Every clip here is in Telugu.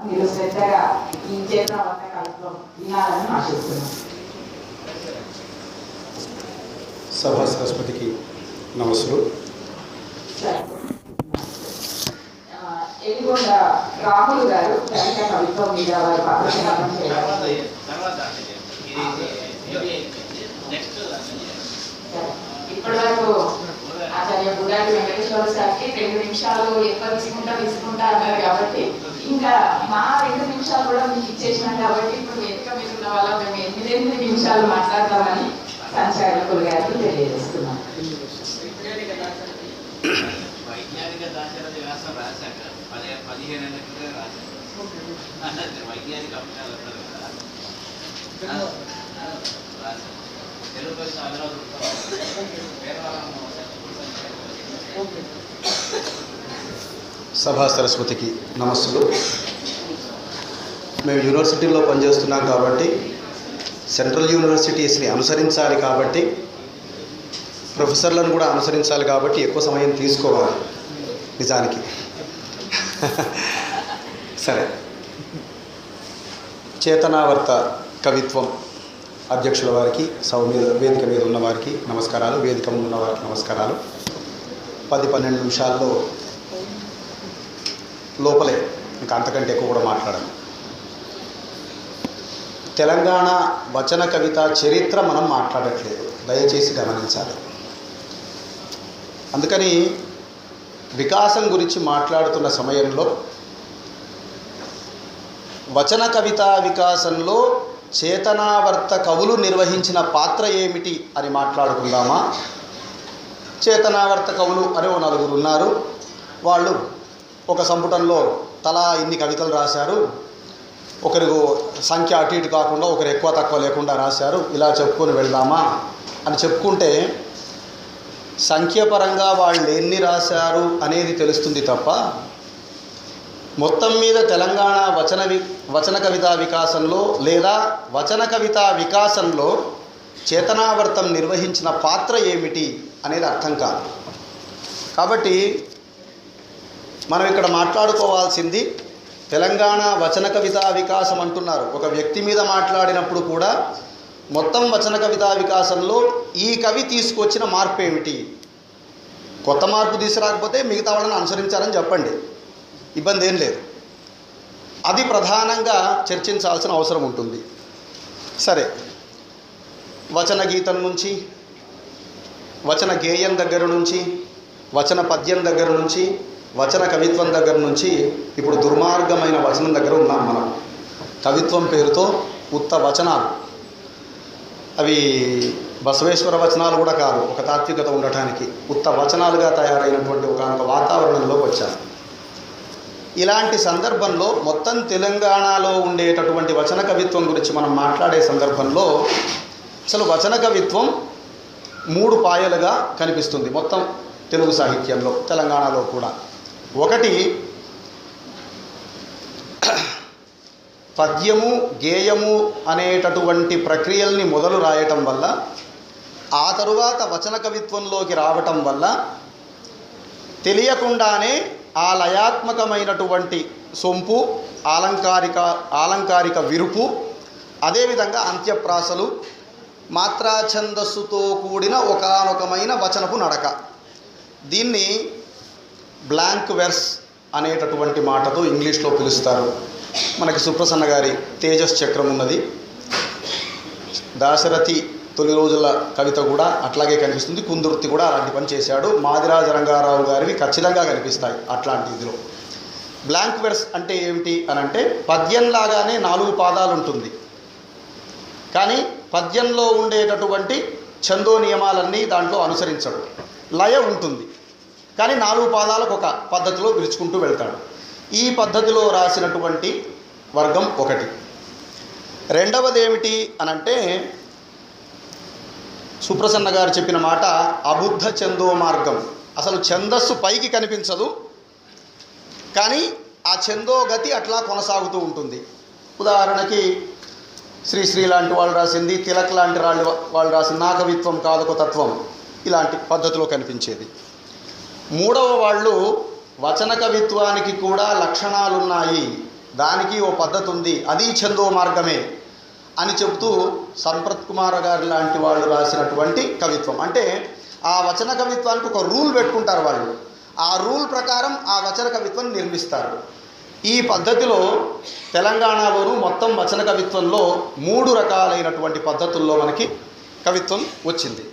మీరు శ్రద్ధగా ఈ చేత వంట కలుపులో వినాలని ఆశిస్తున్నాను సభా సరస్వతికి ఎలిగొండ రాహుల్ గారు కవిత్వం మీద వారి పత్రికలను చేయాలి. ఇప్పటి వరకు ఆచార్య బుడాటి వెంకటేశ్వర సార్కి రెండు నిమిషాలు ఎక్కువ తీసుకుంటా తీసుకుంటా అన్నారు కాబట్టి ఇంకా మా రెండు నిమిషాలు కూడా మీకు ఇచ్చేసినాం కాబట్టి ఇప్పుడు వేదిక మీద ఉన్న వాళ్ళ మేము ఎనిమిది ఎనిమిది నిమిషాలు మాట్లాడతామని సంచాలకులు గారికి తెలియజేస్తున్నాం. వైజ్ఞానిక దాశరథ వ్యాసం రాశాక పదే పదిహేను ఏళ్ళ క్రితం రాశాను వైజ్ఞానిక అంశాలు అంటారు కదా. రాశాను తెలుగు భాష సభా సరస్వతికి నమస్సులు. మేము యూనివర్సిటీలో పనిచేస్తున్నాం కాబట్టి సెంట్రల్ యూనివర్సిటీస్ని అనుసరించాలి కాబట్టి ప్రొఫెసర్లను కూడా అనుసరించాలి కాబట్టి ఎక్కువ సమయం తీసుకోవాలి. నిజానికి. సరే. చేతనావర్త కవిత్వం అధ్యక్షుల వారికి సౌమ్య వేదిక మీద ఉన్న వారికి నమస్కారాలు వేదిక ముందు ఉన్న వారికి నమస్కారాలు. పది పన్నెండు నిమిషాల్లో లోపలే. ఇంకా అంతకంటే ఎక్కువ కూడా మాట్లాడను. తెలంగాణ వచన కవిత చరిత్ర మనం మాట్లాడట్లేదు. దయచేసి గమనించాలి. అందుకని వికాసం గురించి మాట్లాడుతున్న సమయంలో వచన కవితా వికాసంలో చేతనావర్త కవులు నిర్వహించిన పాత్ర ఏమిటి అని మాట్లాడుకుందామా? చేతనావర్త కవులు అని ఓ నలుగురు ఉన్నారు. వాళ్ళు ఒక సంపుటంలో తలా ఇన్ని కవితలు రాశారు. ఒకరు సంఖ్య అటు ఇటు కాకుండా ఒకరు ఎక్కువ తక్కువ లేకుండా రాశారు. ఇలా చెప్పుకొని వెళ్దామా? అని చెప్పుకుంటే సంఖ్యపరంగా వాళ్ళు ఎన్ని రాశారు అనేది తెలుస్తుంది తప్ప మొత్తం మీద తెలంగాణ వచన వి వచన కవితా వికాసంలో లేదా వచన కవితా వికాసంలో చేతనావర్తం నిర్వహించిన పాత్ర ఏమిటి అనేది అర్థం కాదు. కాబట్టి మనం ఇక్కడ మాట్లాడుకోవాల్సింది తెలంగాణ వచన కవితా వికాసం అంటున్నారు. ఒక వ్యక్తి మీద మాట్లాడినప్పుడు కూడా మొత్తం వచన కవితా వికాసంలో ఈ కవి తీసుకొచ్చిన మార్పు ఏమిటి? కొత్త మార్పు తీసుకురాకపోతే మిగతా వాళ్ళని అనుసరించాలని చెప్పండి. ఇబ్బంది ఏం లేదు. అది ప్రధానంగా చర్చించాల్సిన అవసరం ఉంటుంది. సరే. వచన గీతం నుంచి వచన గేయం దగ్గర నుంచి వచన పద్యం దగ్గర నుంచి వచన కవిత్వం దగ్గర నుంచి ఇప్పుడు దుర్మార్గమైన వచనం దగ్గర ఉన్నాం మనం. కవిత్వం పేరుతో ఉత్త వచనాలు. అవి బసవేశ్వర వచనాలు కూడా కాదు ఒక తాత్వికత ఉండటానికి. ఉత్త వచనాలుగా తయారైనటువంటి ఒక వాతావరణంలోకి వచ్చారు ఇలాంటి సందర్భంలో మొత్తం తెలంగాణలో ఉండేటటువంటి వచన కవిత్వం గురించి మనం మాట్లాడే సందర్భంలో అసలు వచన కవిత్వం మూడు పాయలుగా కనిపిస్తుంది మొత్తం తెలుగు సాహిత్యంలో తెలంగాణలో కూడా. ఒకటి పద్యము గేయము అనేటటువంటి ప్రక్రియల్ని మొదలు రాయటం వల్ల ఆ తరువాత వచన కవిత్వంలోకి రావటం వల్ల తెలియకుండానే ఆ లయాత్మకమైనటువంటి సొంపు ఆలంకారిక ఆలంకారిక విరుపు అదేవిధంగా అంత్యప్రాసలు మాత్రా ఛందస్సుతో కూడిన ఒకానొకమైన వచనపు నడక. దీన్ని బ్లాంక్ వెర్స్ అనేటటువంటి మాటతో ఇంగ్లీష్లో పిలుస్తారు. మనకి సుప్రసన్న గారి తేజస్ చక్రం ఉన్నది. దాశరథి తొలి రోజుల కవిత కూడా అట్లాగే కనిపిస్తుంది. కుందుర్తి కూడా అలాంటి పని చేశాడు. మాదిరాజ రంగారావు గారివి ఖచ్చితంగా కనిపిస్తాయి అట్లాంటి ఇదిలో. బ్లాంక్ వెర్స్ అంటే ఏమిటి అని అంటే పద్యంలాగానే నాలుగు పాదాలు ఉంటుంది కానీ పద్యంలో ఉండేటటువంటి ఛందో నియమాలన్నీ దాంట్లో అనుసరించడు. లయ ఉంటుంది. కానీ నాలుగు పాదాలకు ఒక పద్ధతిలో పిలుచుకుంటూ వెళ్తాడు. ఈ పద్ధతిలో రాసినటువంటి వర్గం ఒకటి. రెండవది ఏమిటి అనంటే సుప్రసన్న గారు చెప్పిన మాట అబుద్ధ చందో మార్గం. అసలు ఛందస్సు పైకి కనిపించదు కానీ ఆ ఛందో గతి అట్లా కొనసాగుతూ ఉంటుంది. ఉదాహరణకి శ్రీశ్రీ లాంటి వాళ్ళు రాసింది తిలక్ లాంటి వాళ్ళు వాళ్ళు రాసిన నాకవిత్వం కాదొక తత్వం ఇలాంటి పద్ధతిలో కనిపించేది. మూడవ వాళ్ళు వచన కవిత్వానికి కూడా లక్షణాలున్నాయి. దానికి ఓ పద్ధతి ఉంది అది చందో మార్గమే అని చెప్తూ సంప్రత్ కుమార్ గారి లాంటి వాళ్ళు రాసినటువంటి కవిత్వం. అంటే ఆ వచన కవిత్వానికి ఒక రూల్ పెట్టుకుంటారు వాళ్ళు. ఆ రూల్ ప్రకారం ఆ వచన కవిత్వం నిర్మిస్తారు. ఈ పద్ధతిలో తెలంగాణలోను మొత్తం వచన కవిత్వంలో మూడు రకాలైనటువంటి పద్ధతుల్లో మనకి కవిత్వం వచ్చింది.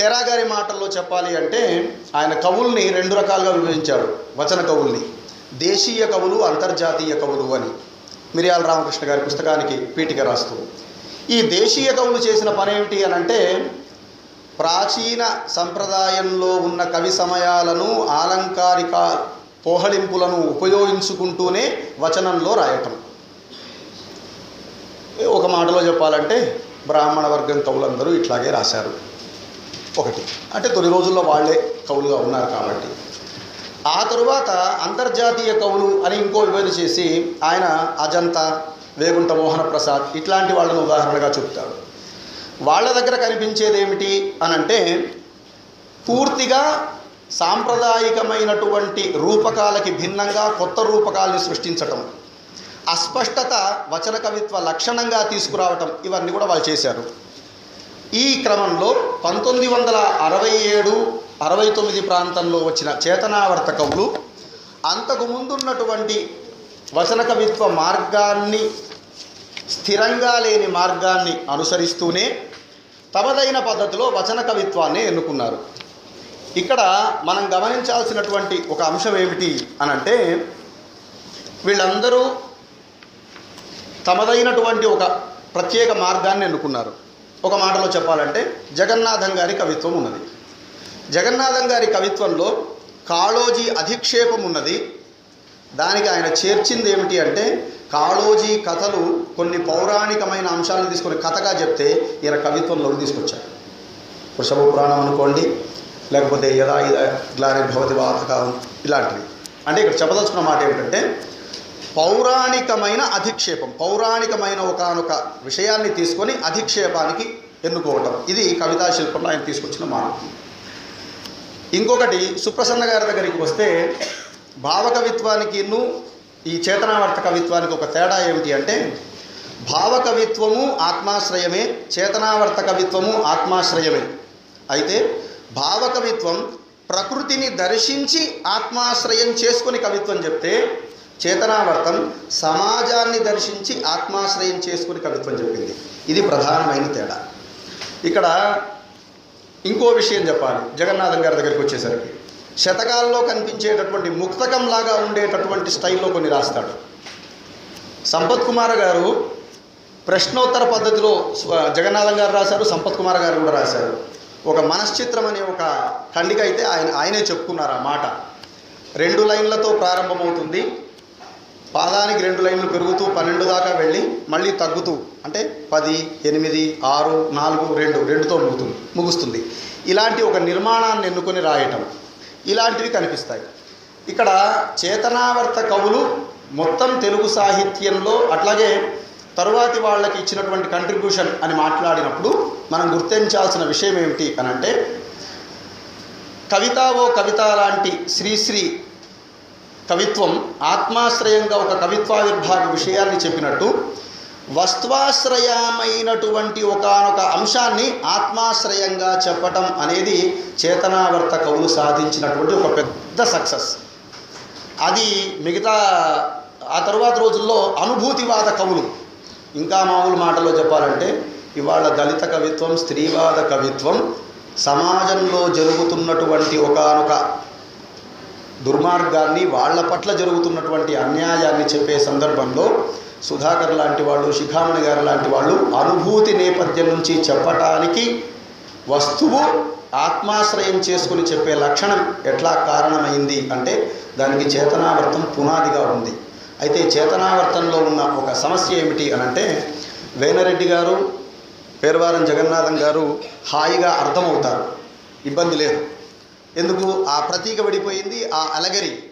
చేరాగారి మాటల్లో చెప్పాలి అంటే ఆయన కవుల్ని రెండు రకాలుగా విభజించాడు. వచన కవుల్ని. దేశీయ కవులు అంతర్జాతీయ కవులు అని. మిరియాల రామకృష్ణ గారి పుస్తకానికి పీఠిక రాస్తూ. ఈ దేశీయ కవులు చేసిన పని ఏమిటి అని అంటే ప్రాచీన సంప్రదాయంలో ఉన్న కవి సమయాలను ఆలంకారిక పోహళింపులను ఉపయోగించుకుంటూనే వచనంలో రాయటం. ఒక మాటలో చెప్పాలంటే బ్రాహ్మణ వర్గం కవులందరూ ఇట్లాగే రాశారు. ఒకటి. అంటే తొలి రోజుల్లో వాళ్ళే కవులుగా ఉన్నారు కాబట్టి. ఆ తరువాత అంతర్జాతీయ కవులు అని ఇంకో విభజన చేసి ఆయన అజంతా వేగుంట మోహన ప్రసాద్ ఇట్లాంటి వాళ్ళను ఉదాహరణగా చెప్తాడు. వాళ్ళ దగ్గర కనిపించేది ఏమిటి అని అంటే పూర్తిగా సాంప్రదాయికమైనటువంటి రూపకాలకి భిన్నంగా కొత్త రూపకాలని సృష్టించటం అస్పష్టత వచన కవిత్వ లక్షణంగా తీసుకురావటం ఇవన్నీ కూడా వాళ్ళు చేశారు. ఈ క్రమంలో పంతొమ్మిది వందల అరవై ఏడు అరవై తొమ్మిది ప్రాంతంలో వచ్చిన చేతనావర్త కవులు అంతకు ముందున్నటువంటి వచన కవిత్వ మార్గాన్ని స్థిరంగా లేని మార్గాన్ని అనుసరిస్తూనే తమదైన పద్ధతిలో వచన కవిత్వాన్ని ఎన్నుకున్నారు. ఇక్కడ మనం గమనించాల్సినటువంటి ఒక అంశం ఏమిటి అనంటే వీళ్ళందరూ తమదైనటువంటి ఒక ప్రత్యేక మార్గాన్ని ఎన్నుకున్నారు. ఒక మాటలో చెప్పాలంటే జగన్నాథం గారి కవిత్వం ఉన్నది. జగన్నాథం గారి కవిత్వంలో కాళోజీ అధిక్షేపం ఉన్నది. దానికి ఆయన చేర్చింది ఏమిటి అంటే కాళోజీ కథలు కొన్ని పౌరాణికమైన అంశాలను తీసుకొని కథగా చెప్తే ఈయన కవిత్వంలోకి తీసుకొచ్చారు. వృషభ పురాణం అనుకోండి లేకపోతే యదా ఇలా భవతి వాతకాలం ఇలాంటివి. అంటే ఇక్కడ చెప్పదలుచుకున్న మాట ఏమిటంటే పౌరాణికమైన అధిక్షేపం పౌరాణికమైన ఒకనొక విషయాన్ని తీసుకొని అధిక్షేపానికి ఎన్నుకోవటం. ఇది కవితా శిల్పంలో ఆయన తీసుకొచ్చిన మార్పు ఇంకొకటి సుప్రసన్న గారి దగ్గరికి వస్తే భావకవిత్వానికిను ఈ చేతనావర్త కవిత్వానికి ఒక తేడా ఏమిటి అంటే భావకవిత్వము ఆత్మాశ్రయమే చేతనావర్త కవిత్వము ఆత్మాశ్రయమే. అయితే భావకవిత్వం ప్రకృతిని దర్శించి ఆత్మాశ్రయం చేసుకుని కవిత్వం చెప్తే చేతనావర్తం సమాజాన్ని దర్శించి ఆత్మాశ్రయం చేసుకుని కవిత్వం చెప్పింది. ఇది ప్రధానమైన తేడా. ఇక్కడ ఇంకో విషయం చెప్పాలి. జగన్నాథం గారి దగ్గరికి వచ్చేసరికి శతకాల్లో కనిపించేటటువంటి ముక్తకంలాగా ఉండేటటువంటి స్టైల్లో కొన్ని రాస్తాడు. సంపత్ కుమార్ గారు ప్రశ్నోత్తర పద్ధతిలో జగన్నాథం గారు రాశారు సంపత్ కుమార్ గారు కూడా రాశారు. ఒక మనశ్చిత్రం అనే ఒక ఖండిక అయితే ఆయన ఆయనే చెప్పుకున్నారు ఆ మాట. రెండు లైన్లతో ప్రారంభమవుతుంది. పాదానికి రెండు లైన్లు పెరుగుతూ పన్నెండు దాకా వెళ్ళి మళ్ళీ తగ్గుతూ అంటే పది ఎనిమిది ఆరు నాలుగు రెండు రెండుతో ముగుతుంది ముగుస్తుంది. ఇలాంటి ఒక నిర్మాణాన్ని ఎన్నుకొని రాయటం ఇలాంటివి కనిపిస్తాయి. ఇక్కడ చేతనావర్త కవులు మొత్తం తెలుగు సాహిత్యంలో అట్లాగే తరువాతి వాళ్ళకి ఇచ్చినటువంటి కంట్రిబ్యూషన్ అని మాట్లాడినప్పుడు మనం గుర్తించాల్సిన విషయం ఏమిటి అని అంటే కవిత ఓ కవిత లాంటి శ్రీశ్రీ కవిత్వం ఆత్మాశ్రయంగా ఒక కవిత్వావిర్భావ విషయాన్ని చెప్పినట్టు వస్త్వాశ్రయమైనటువంటి ఒకానొక అంశాన్ని ఆత్మాశ్రయంగా చెప్పటం అనేది చేతనావర్త కవులు సాధించినటువంటి ఒక పెద్ద సక్సెస్. అది మిగతా ఆ తరువాత రోజుల్లో అనుభూతివాద కవులు. ఇంకా మామూలు మాటలో చెప్పాలంటే ఇవాళ దళిత కవిత్వం స్త్రీవాద కవిత్వం సమాజంలో జరుగుతున్నటువంటి ఒకానొక దుర్మార్గాన్ని వాళ్ళ పట్ల జరుగుతున్నటువంటి అన్యాయాన్ని చెప్పే సందర్భంలో సుధాకర్ లాంటి వాళ్ళు శిఖామణి గారు లాంటి వాళ్ళు అనుభూతి నేపథ్యం నుంచి చెప్పటానికి వస్తువు ఆత్మాశ్రయం చేసుకుని చెప్పే లక్షణం ఎట్లా కారణమైంది అంటే దానికి చేతనావర్తం పునాదిగా ఉంది. అయితే చేతనావర్తంలో ఉన్న ఒక సమస్య ఏమిటి అని అంటే వేనరెడ్డి గారు పేర్వారం జగన్నాథం గారు హాయిగా అర్థమవుతారు. ఇబ్బంది లేదు. ఎందుకు? ఆ ప్రతీక విడిపోయింది ఆ అలగరి.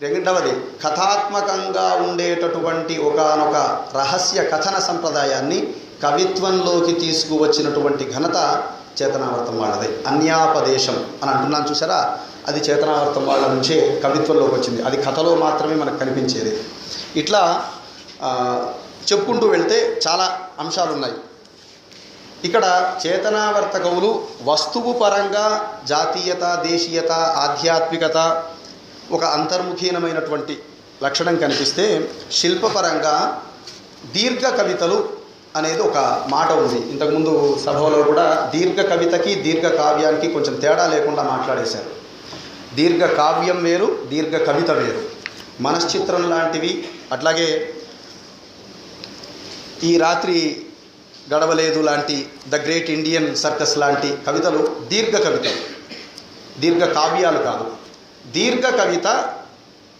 రెండవది కథాత్మకంగా ఉండేటటువంటి ఒకానొక రహస్య కథన సంప్రదాయాన్ని కవిత్వంలోకి తీసుకువచ్చినటువంటి ఘనత చేతనావర్తం వాళ్ళది. అన్యాపదేశం అని అంటున్నాను చూసారా? అది చేతనావర్తం వాళ్ళ నుంచే కవిత్వంలోకి వచ్చింది. అది కథలో మాత్రమే మనకు కనిపించేది. ఇట్లా చెప్పుకుంటూ వెళ్తే చాలా అంశాలు ఉన్నాయి ఇక్కడ చేతనావర్తకవులు వస్తువు పరంగా జాతీయత దేశీయత ఆధ్యాత్మికత ఒక అంతర్ముఖీనమైనటువంటి లక్షణం కనిపిస్తే శిల్పపరంగా దీర్ఘ కవితలు అనేది ఒక మాట ఉంది. ఇంతకుముందు సభలో కూడా దీర్ఘ కవితకి దీర్ఘ కావ్యానికి కొంచెం తేడా లేకుండా మాట్లాడేశారు. దీర్ఘ కావ్యం వేరు దీర్ఘ కవిత వేరు. మనశ్చిత్రం లాంటివి అట్లాగే ఈ రాత్రి గడవలేదు లాంటి ద గ్రేట్ ఇండియన్ సర్కస్ లాంటి కవితలు దీర్ఘ కవితలు. దీర్ఘ కావ్యాలు కాదు. దీర్ఘ కవిత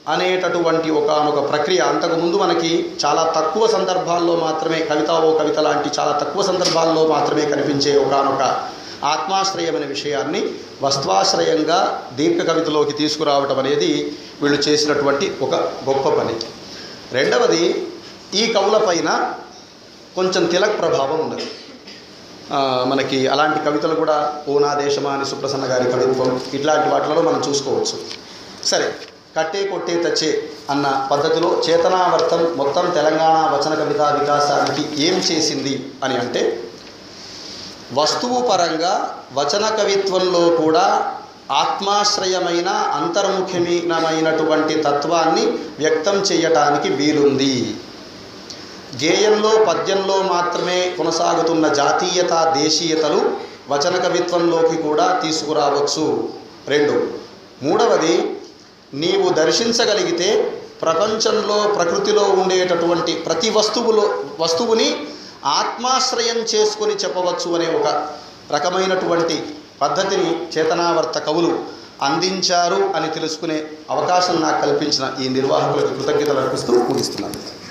అనేటటువంటి ఒకనొక ప్రక్రియ అంతకుముందు మనకి చాలా తక్కువ సందర్భాల్లో మాత్రమే కవిత ఓ కవిత లాంటి చాలా తక్కువ సందర్భాల్లో మాత్రమే కనిపించే ఒకనొక ఆత్మాశ్రయమైన విషయాన్ని వస్త్వాశ్రయంగా దీర్ఘ కవితలోకి తీసుకురావటం అనేది వీళ్ళు చేసినటువంటి ఒక గొప్ప పని. రెండవది ఈ కవుల పైన కొంచెం తిలక్ ప్రభావం ఉన్నది. మనకి అలాంటి కవితలు కూడా ఓనా దేశమా అని సుప్రసన్న గారి కవిత్వం ఇట్లాంటి వాటిలో మనం చూసుకోవచ్చు. సరే కట్టే కొట్టే తచ్చే అన్న పద్ధతిలో చేతనావర్తం మొత్తం తెలంగాణ వచన కవితా వికాసానికి ఏం చేసింది అని అంటే వస్తువు పరంగా వచన కవిత్వంలో కూడా ఆత్మాశ్రయమైన అంతర్ముఖమైనటువంటి తత్వాన్ని వ్యక్తం చేయటానికి వీలుంది. గేయంలో పద్యంలో మాత్రమే కొనసాగుతున్న జాతీయత దేశీయతలు వచన కవిత్వంలోకి కూడా తీసుకురావచ్చు. రెండు. మూడవది నీవు దర్శించగలిగితే ప్రపంచంలో ప్రకృతిలో ఉండేటటువంటి ప్రతి వస్తువులో వస్తువుని ఆత్మాశ్రయం చేసుకొని చెప్పవచ్చు అనే ఒక రకమైనటువంటి పద్ధతిని చేతనావర్త కవులు అందించారు అని తెలుసుకునే అవకాశం నాకు కల్పించిన ఈ నిర్వాహకులకు కృతజ్ఞతలు అర్పిస్తూ ముగిస్తున్నాను.